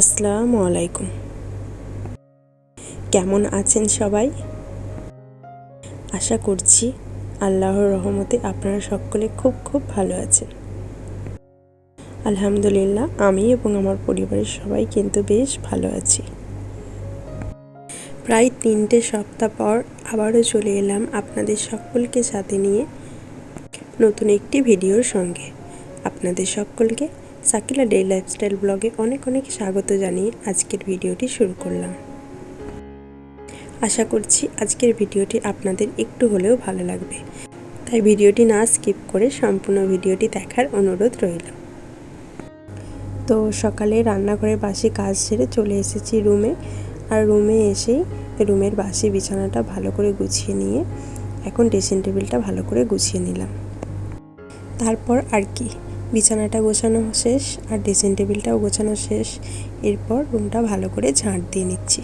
আসসালামু আলাইকুম। কেমন আছেন সবাই? আশা করছি আল্লাহর রহমতে আপনারা সকলে খুব খুব ভালো আছেন। আলহামদুলিল্লাহ, আমি এবং আমার পরিবারের সবাই কিন্তু বেশ ভালো আছি। প্রায় তিনটে সপ্তাহ পর আবারও চলে এলাম আপনাদের সকলকে সাথে নিয়ে নতুন একটি ভিডিওর সঙ্গে। আপনাদের সকলকে সাকিলা ডে লাইফস্টাইল ব্লগে অনেক অনেক স্বাগত জানিয়ে আজকের ভিডিওটি শুরু করলাম। আশা করছি আজকের ভিডিওটি আপনাদের একটু হলেও ভালো লাগবে। তাই ভিডিওটি না স্কিপ করে সম্পূর্ণ ভিডিওটি দেখার অনুরোধ রইল। তো সকালে রান্নাঘরের বাসি কাজ সেরে চলে এসেছি রুমে। আর রুমে এসেই রুমের বাসি বিছানাটা ভালো করে গুছিয়ে নিয়ে এখন ড্রেসিং টেবিলটা ভালো করে গুছিয়ে নিলাম। তারপর আর কি? বিছানাটা গোছানো শেষ আর ড্রেসিং টেবিলটাও গোছানো শেষ। এরপর রুমটা ভালো করে ঝাঁট দিয়ে নিচ্ছি।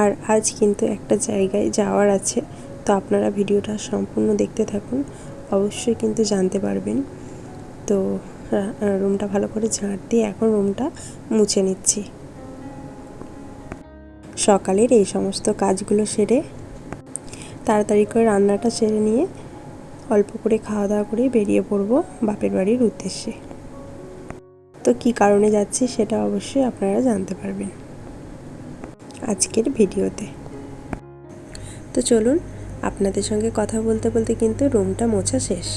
আর আজ কিন্তু একটা জায়গায় যাওয়ার আছে, তো আপনারা ভিডিওটা সম্পূর্ণ দেখতে থাকুন। অবশ্যই কিন্তু জানতে পারবেন। তো রুমটা ভালো করে ঝাঁট দিয়ে এখন রুমটা মুছে নিচ্ছি। সকালের এই সমস্ত কাজগুলো সেরে তাড়াতাড়ি করে রান্নাটা সেরে নিয়ে অল্প করে খাওয়া দাওয়া করে বেরিয়ে পড়ব বাপের বাড়ির উদ্দেশ্যে। তো কি কারণে যাচ্ছি সেটা অবশ্যই আপনারা জানতে পারবেন আজকের ভিডিওতে। তো চলুন আপনাদের সঙ্গে কথা বলতে বলতে কিন্তু রুমটা মোছা শেষ।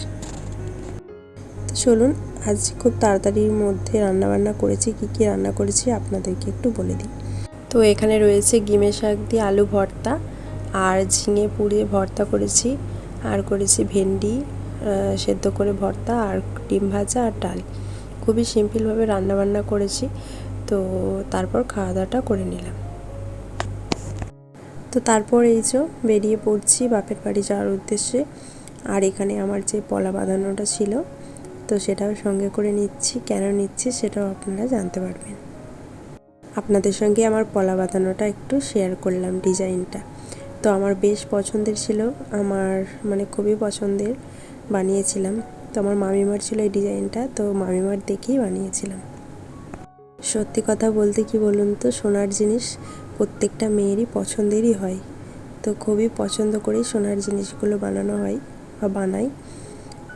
তো চলুন আজ খুব তাড়াতাড়ির মধ্যে রান্না বান্না করেছি, কি কি রান্না করেছি আপনাদেরকে একটু বলে দিই। তো এখানে রয়েছে গিমে শাক দিয়ে আলু ভর্তা আর ঝিঙে পুড়িয়ে ভর্তা করেছি। আর করেছি ভেন্ডি সেদ্ধ করে ভর্তা আর ডিম ভাজা আর ডাল। খুবই সিম্পলভাবে রান্নাবান্না করেছি। তো তারপর খাওয়া দাওয়াটা করে নিলাম। তো তারপর এই যে বেরিয়ে পড়ছি বাপের বাড়ি যাওয়ার উদ্দেশ্যে। আর এখানে আমার যে পলা বাঁধানোটা ছিল, তো সেটাও সঙ্গে করে নিচ্ছি। কেন নিচ্ছি সেটাও আপনারা জানতে পারবেন। আপনাদের সঙ্গে আমার পলা বাঁধানোটা একটু শেয়ার করলাম ডিজাইনটা তো আমার বেশ পছন্দের ছিল। আমার মানে খুবই পছন্দের বানিয়েছিলাম। তো আমার মামিমার ছিল এই ডিজাইনটা, তো মামিমার দেখেই বানিয়েছিলাম। সত্যি কথা বলতে কি বলুন তো, সোনার জিনিস প্রত্যেকটা মেয়েরই পছন্দেরই হয়। তো খুবই পছন্দ করেই সোনার জিনিসগুলো বানানো হয় বা বানাই।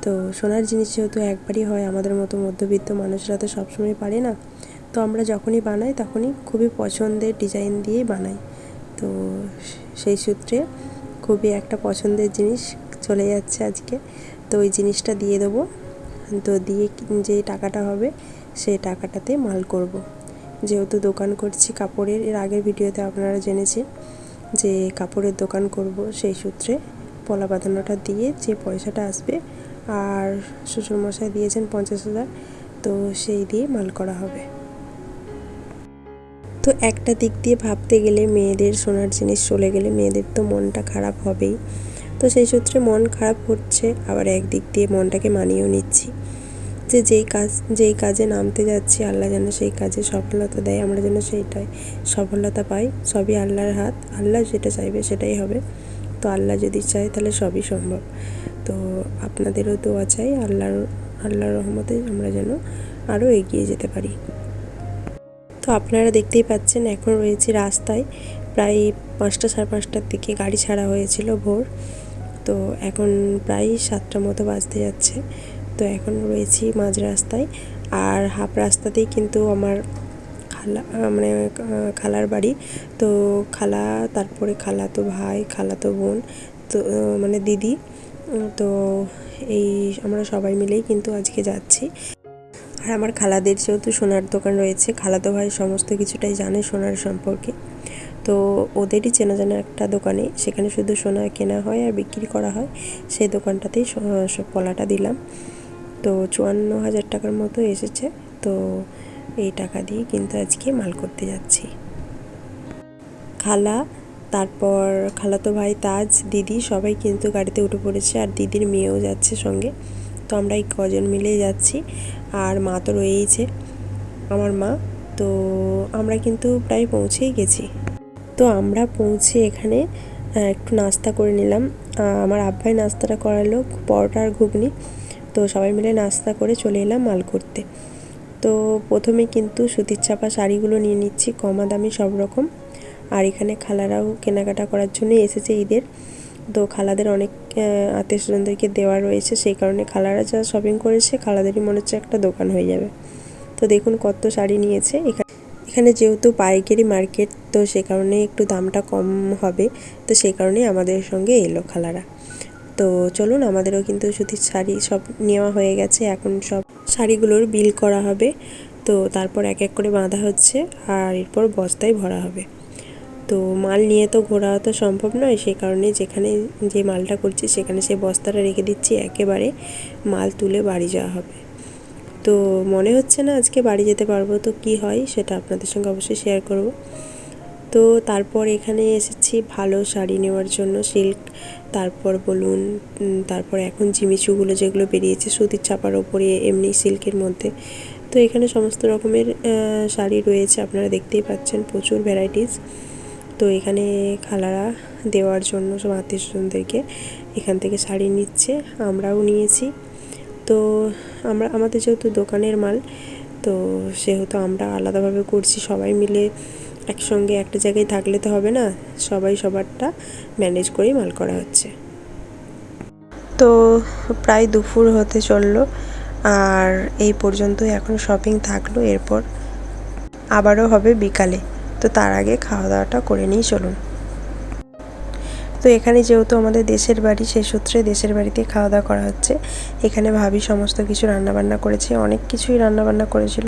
তো সোনার জিনিস যেহেতু একবারই হয়, আমাদের মতো মধ্যবিত্ত মানুষরা তো সবসময় পারে না। তো আমরা যখনই বানাই, তখনই খুবই পছন্দের ডিজাইন দিয়েই বানাই। তো সেই সূত্রে খুবই একটা পছন্দের জিনিস চলে যাচ্ছে আজকে। তো ওই জিনিসটা দিয়ে দেবো। তো দিয়ে যে টাকাটা হবে সেই টাকাটাতে মাল করব। যেহেতু দোকান করছি কাপড়ের, এর আগের ভিডিওতে আপনারা জেনেছেন যে কাপড়ের দোকান করব, সেই সূত্রে পলা বাঁধানোটা দিয়ে যে পয়সাটা আসবে, আর শ্বশুরমশাই দিয়েছেন পঞ্চাশ হাজার, তো সেই দিয়ে মাল করা হবে। তো একটা দিক দিয়ে ভাবতে গেলে মেয়েদের সোনার জিনিস চলে গেলে মেয়েদের তো মনটা খারাপ হবেই। তো সেই সূত্রে মন খারাপ হচ্ছে, আবার একদিক দিয়ে মনটাকে মানিয়েও নিচ্ছি। যে যেই কাজ, যেই কাজে নামতে যাচ্ছি, আল্লাহ যেন সেই কাজে সফলতা দেয়, আমরা যেন সেইটাই সফলতা পাই, সবই আল্লাহর হাত। আল্লাহ যেটা চাইবে সেটাই হবে। তো আল্লাহ যদি চায় তাহলে সবই সম্ভব। তো আপনাদেরও দোয়া চাই, আল্লাহর আল্লাহর রহমতে আমরা যেন আরও এগিয়ে যেতে পারি। তো আপনারা দেখতেই পাচ্ছেন এখন রয়েছি রাস্তায় প্রায় পাঁচটা সাড়ে পাঁচটার দিকে গাড়ি ছাড়া হয়েছিল ভোর। তো এখন প্রায় সাতটা মতো বাজতে যাচ্ছে। তো এখন রয়েছি মাঝ রাস্তায়। আর হাফ রাস্তাতেই কিন্তু আমার খালা মানে খালার বাড়ি। তো খালা, তারপরে খালাতো ভাই, খালাতো বোন, তো মানে দিদি। তো এই আমরা সবাই মিলেই কিন্তু আজকে যাচ্ছি। আর আমার খালাদের যেহেতু সোনার দোকান রয়েছে, খালাতো ভাই সমস্ত কিছুটাই জানে সোনার সম্পর্কে। তো ওদেরই চেনা জানা একটা দোকানে, সেখানে শুধু সোনা কেনা হয় আর বিক্রি করা হয়, সেই দোকানটাতেই পলাটা দিলাম। তো চুয়ান্ন হাজার টাকার মতো এসেছে, তো এই টাকা দিয়ে কিন্তু আজকে মাল করতে যাচ্ছি। খালা, তারপর খালাতো ভাই, তাজ, দিদি সবাই কিন্তু গাড়িতে উঠে পড়েছে আর দিদির মেয়েও যাচ্ছে সঙ্গে। তো আমরা এই কজন মিলেই যাচ্ছি। আর মা তো রয়েইছে, আমার মা। তো আমরা কিন্তু প্রায় পৌঁছেই গেছি। তো আমরা পৌঁছে এখানে একটু নাস্তা করে নিলাম। আমার আব্বাই নাস্তাটা করালো, পরোটা আর ঘুগনি। তো সবাই মিলে নাস্তা করে চলে এলাম মাল করতে। তো প্রথমে কিন্তু সুতির চাপা শাড়িগুলো নিয়ে নিচ্ছি, কমা দামি সব রকম। আর এখানে খালারাও কেনাকাটা করার জন্য এসেছে ঈদের। তো খালাদের অনেক আত্মীয় স্বজনদেরকে দেওয়া রয়েছে। সেই কারণে খালারা যা শপিং করেছে, খালাদেরই মনে হচ্ছে একটা দোকান হয়ে যাবে। তো দেখুন কত শাড়ি নিয়েছে। এখানে এখানে যেহেতু পাইকারি মার্কেট, তো সে কারণে একটু দামটা কম হবে। তো সেই কারণেই আমাদের সঙ্গে এলো খালারা। তো চলুন, আমাদেরও কিন্তু সুতির শাড়ি সব নেওয়া হয়ে গেছে। এখন সব শাড়িগুলোর বিল করা হবে। তো তারপর এক এক করে বাঁধা হচ্ছে আর এরপর বস্তায় ভরা হবে। তো মাল নিয়ে তো ঘোরা তো সম্ভব নয় সেই কারণে যেখানে যে মালটা করছি সেখানে সেই বস্তাটা রেখে দিচ্ছি, একেবারে মাল তুলে বাড়ি যাওয়া হবে। তো মনে হচ্ছে না আজকে বাড়ি যেতে পারব, তো কি হয় সেটা আপনাদের সঙ্গে অবশ্যই শেয়ার করব। তো তারপর এখানে এসেছি ভালো শাড়ি নেওয়ার জন্য সিল্ক তারপর বলুন তারপর এখন জিমিচুগুলো যেগুলো বেরিয়েছে, সুতির চাপার ওপরে, এমনি সিল্কের মধ্যে। তো এখানে সমস্ত রকমের শাড়ি রয়েছে, আপনারা দেখতেই পাচ্ছেন প্রচুর ভ্যারাইটিস তো এখানে খালারা দেওয়ার জন্য সব আত্মীয় স্বজনদেরকে এখান থেকে শাড়ি নিচ্ছে, আমরাও নিয়েছি। তো আমরা, আমাদের যেহেতু দোকানের মাল, তো সেহেতু আমরা আলাদাভাবে করছি, সবাই মিলে একসঙ্গে একটা জায়গায় থাকলে তো হবে না, সবাই সবারটা ম্যানেজ করেই মাল করা হচ্ছে। তো প্রায় দুপুর হতে চলল, আর এই পর্যন্ত এখন শপিং থাকল, এরপর আবারও হবে বিকালে। তো তার আগে খাওয়া দাওয়াটা করে নিই, চলুন। তো এখানে যেহেতু আমাদের দেশের বাড়ি সেই সূত্রে দেশের বাড়িতে খাওয়া দাওয়া করা হচ্ছে। এখানে ভাবি সমস্ত কিছু রান্নাবান্না করেছে, অনেক কিছুই রান্নাবান্না করেছিল,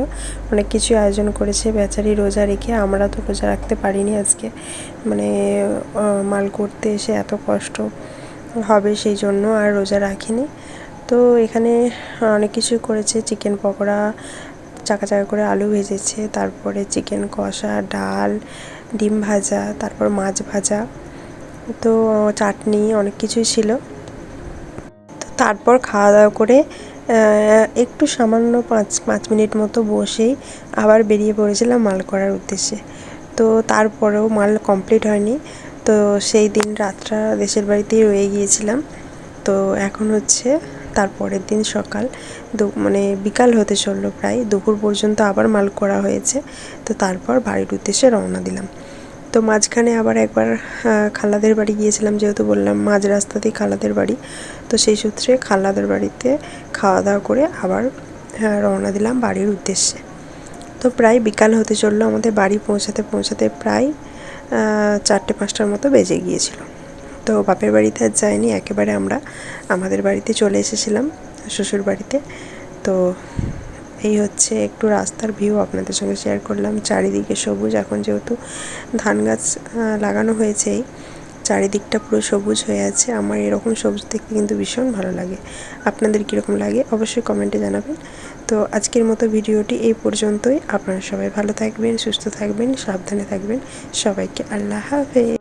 অনেক কিছুই আয়োজন করেছে, বেচারি রোজা রেখে আমরা তো রোজা রাখতে পারিনি আজকে। মানে মাল করতে এসে এত কষ্ট হবে সেই জন্য আর রোজা রাখিনি। তো এখানে অনেক কিছু করেছে, চিকেন পকোড়া চাকা চাকা করে আলু ভেজেছে, তারপরে চিকেন কষা, ডাল, ডিম ভাজা, তারপর মাছ ভাজা, তো চাটনি অনেক কিছুই ছিল। তো তারপর খাওয়া দাওয়া করে একটু সামান্য পাঁচ পাঁচ মিনিট মতো বসেই আবার বেরিয়ে পড়েছিলাম মাল করার উদ্দেশ্যে। তো তারপরেও মাল কমপ্লিট হয়নি। তো সেই দিন রাতটা দেশের বাড়িতেই রয়ে গিয়েছিলাম। তো এখন হচ্ছে তারপরের দিন সকাল মানে বিকাল হতে চলল প্রায়, দুপুর পর্যন্ত আবার মাল করা হয়েছে। তো তারপর বাড়ির উদ্দেশ্যে রওনা দিলাম। তো মাঝখানে আবার একবার খালাদের বাড়ি গিয়েছিলাম, যেহেতু বললাম মাঝ রাস্তাতেই খালাদের বাড়ি। তো সেই সূত্রে খালাদের বাড়িতে খাওয়া দাওয়া করে আবার রওনা দিলাম বাড়ির উদ্দেশ্যে। তো প্রায় বিকাল হতে চলল, আমাদের বাড়ি পৌঁছাতে পৌঁছাতে প্রায় চারটে পাঁচটার মতো বেজে গিয়েছিল। তো বাপের বাড়িতে আর যাইনি, একেবারে আমরা আমাদের বাড়িতে চলে এসেছিলাম শ্বশুর বাড়িতে। তো এই হচ্ছে একটু রাস্তার ভিউ আপনাদের সঙ্গে শেয়ার করলাম। চারিদিকে সবুজ, এখন যেহেতু ধান গাছ লাগানো হয়েছেই চারিদিকটা পুরো সবুজ হয়ে আছে। আমার এরকম সবুজ দেখতে কিন্তু ভীষণ ভালো লাগে। আপনাদের কীরকম লাগে অবশ্যই কমেন্টে জানাবেন। তো আজকের মতো ভিডিওটি এই পর্যন্তই। আপনারা সবাই ভালো থাকবেন, সুস্থ থাকবেন, সাবধানে থাকবেন। সবাইকে আল্লাহ হাফেজ।